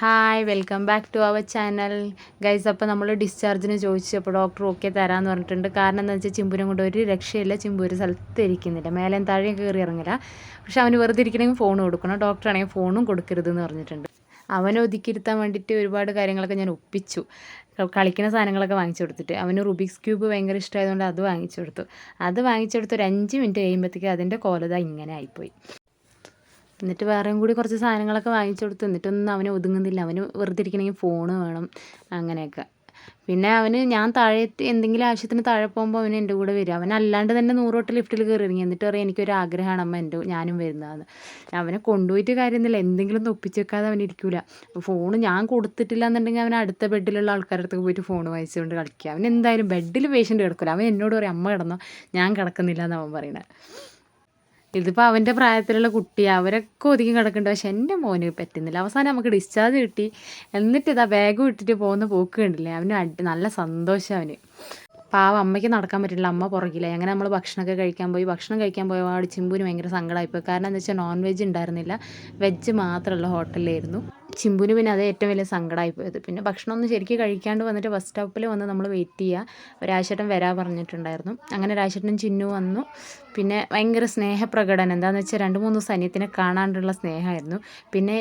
Hi welcome back to our channel guys അപ്പോൾ നമ്മൾ ഡിസ്ചാർജിന് ചോദിച്ചപ്പോൾ ഡോക്ടർ ഓക്കെ തരാമെന്ന് പറഞ്ഞിട്ടുണ്ട്. കാരണം എന്താ വെച്ചാൽ ചിമ്പൂരും കൊണ്ട് ഒരു രക്ഷയില്ല. ചിമ്പു ഒരു സ്ഥലത്ത് ഇരിക്കുന്നില്ല. മേലെ താഴെയും കയറി ഇറങ്ങില്ല. പക്ഷെ അവന് വെറുതെ ഇരിക്കണമെങ്കിൽ ഫോൺ കൊടുക്കണം. ഡോക്ടറാണെങ്കിൽ ഫോണും കൊടുക്കരുതെന്ന് പറഞ്ഞിട്ടുണ്ട്. അവനെ ഒതുക്കിയിരുത്താൻ വേണ്ടിയിട്ട് ഒരുപാട് കാര്യങ്ങളൊക്കെ ഞാൻ ഒപ്പിച്ചു. കളിക്കുന്ന സാധനങ്ങളൊക്കെ വാങ്ങിച്ചു കൊടുത്തിട്ട്. അവന് റുബിക്സ് ക്യൂബ് ഭയങ്കര ഇഷ്ടമായതുകൊണ്ട് അത് വാങ്ങിച്ചു കൊടുത്തു. അത് വാങ്ങിച്ചു കൊടുത്ത് ഒരു അഞ്ച് മിനിറ്റ് കഴിയുമ്പോഴത്തേക്ക് അതിന്റെ കോലത ഇങ്ങനെ ആയിപ്പോയി. എന്നിട്ട് വേറെയും കൂടി കുറച്ച് സാധനങ്ങളൊക്കെ വാങ്ങിച്ചു കൊടുത്തു എന്നിട്ടൊന്നും അവന് ഒതുങ്ങുന്നില്ല. അവന് വെറുതെ ഇരിക്കണമെങ്കിൽ ഫോണ് വേണം. അങ്ങനെയൊക്കെ. പിന്നെ അവന് ഞാൻ താഴെ എന്തെങ്കിലും ആവശ്യത്തിന് താഴെ പോകുമ്പോൾ അവന് എന്റെ കൂടെ വരും അവൻ അല്ലാണ്ട് തന്നെ നൂറോട്ട് ലിഫ്റ്റിൽ കയറി ഇറങ്ങി. എന്നിട്ട് പറയും എനിക്കൊരു ആഗ്രഹമാണ് അമ്മ എന്റെ ഞാനും വരുന്നതെന്ന് അവനെ കൊണ്ടുപോയിട്ട് കാര്യമൊന്നുമില്ല. എന്തെങ്കിലും ഒന്ന് ഒപ്പിച്ച് വെക്കാതെ അവൻ ഇരിക്കില്ല ഫോൺ ഞാൻ കൊടുത്തിട്ടില്ല എന്നുണ്ടെങ്കിൽ അവൻ അടുത്ത ബെഡിലുള്ള ആൾക്കാരുടെ പോയിട്ട് ഫോൺ വായിച്ചുകൊണ്ട് കളിക്കുക. അവൻ എന്തായാലും ബെഡിൽ പേഷ്യന്റ് കിടക്കില്ല അവൻ എന്നോട് പറയും അമ്മ കിടന്നോ ഞാൻ കിടക്കുന്നില്ല എന്ന് അവൻ ഇതിപ്പോൾ അവന്റെ പ്രായത്തിലുള്ള കുട്ടി അവരൊക്കെ ഒതുങ്ങി കിടക്കുന്നുണ്ട് പക്ഷെ എന്റെ മോന് പറ്റുന്നില്ല. അവസാനം നമുക്ക് ഡിസ്ചാർജ് കിട്ടി. എന്നിട്ട് ഇതാ ബാഗ് വിട്ടിട്ട് പോകുന്ന പോക്ക് കണ്ടില്ലേ? അവന് നല്ല സന്തോഷം അവന്. പാവ അമ്മയ്ക്ക് നടക്കാൻ പറ്റില്ല. അമ്മ പുറകിലായി. അങ്ങനെ നമ്മൾ ഭക്ഷണമൊക്കെ കഴിക്കാൻ പോയി. ഭക്ഷണം കഴിക്കാൻ പോയ പാട് ചിമ്പൂന് ഭയങ്കര സങ്കടമായിപ്പോയി കാരണം എന്താ വെച്ചാൽ നോൺ വെജ് ഉണ്ടായിരുന്നില്ല. വെജ് മാത്രമുള്ള ഹോട്ടലിലായിരുന്നു ചിമ്പുവിന് പിന്നെ അത് ഏറ്റവും വലിയ സങ്കടമായി പോയത്. പിന്നെ ഭക്ഷണമൊന്നും ശരിക്കും കഴിക്കാണ്ട് വന്നിട്ട് ബസ് സ്റ്റോപ്പിൽ വന്ന് നമ്മൾ വെയിറ്റ് ചെയ്യുക രാജേട്ടൻ വരാ പറഞ്ഞിട്ടുണ്ടായിരുന്നു. അങ്ങനെ ഒരാഴ്ചേട്ടനും ചിന്നു വന്നു. പിന്നെ ഭയങ്കര സ്നേഹപ്രകടനം. എന്താണെന്ന് വെച്ചാൽ രണ്ട് മൂന്ന് ദിവസം അനിയത്തിനെ കാണാണ്ടുള്ള സ്നേഹമായിരുന്നു. പിന്നെ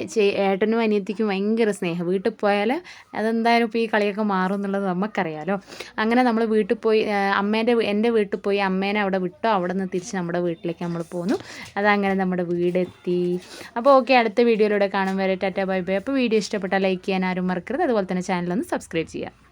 ഏട്ടനും അനിയത്തിക്കും ഭയങ്കര സ്നേഹം. വീട്ടിൽ പോയാൽ അതെന്തായാലും ഇപ്പോൾ ഈ കളിയൊക്കെ മാറും എന്നുള്ളത് നമുക്കറിയാലോ. അങ്ങനെ നമ്മൾ വീട്ടിൽ പോയി അമ്മേന്റെ എന്റെ വീട്ടിൽ പോയി അമ്മേനെ അവിടെ വിട്ടോ അവിടെ നിന്ന് തിരിച്ച് നമ്മുടെ വീട്ടിലേക്ക് നമ്മൾ പോന്നു. അതങ്ങനെ നമ്മുടെ വീടെത്തി. അപ്പോൾ ഓക്കെ അടുത്ത വീഡിയോയിലൂടെ കാണും വരെ. Tata bye bye. അപ്പോൾ വീഡിയോ ഇഷ്ടപ്പെട്ടാൽ ലൈക്ക് ചെയ്യാൻ ആരും മറക്കരുത്. അതുപോലെ തന്നെ ചാനൽ ഒന്ന് സബ്സ്ക്രൈബ് ചെയ്യുക.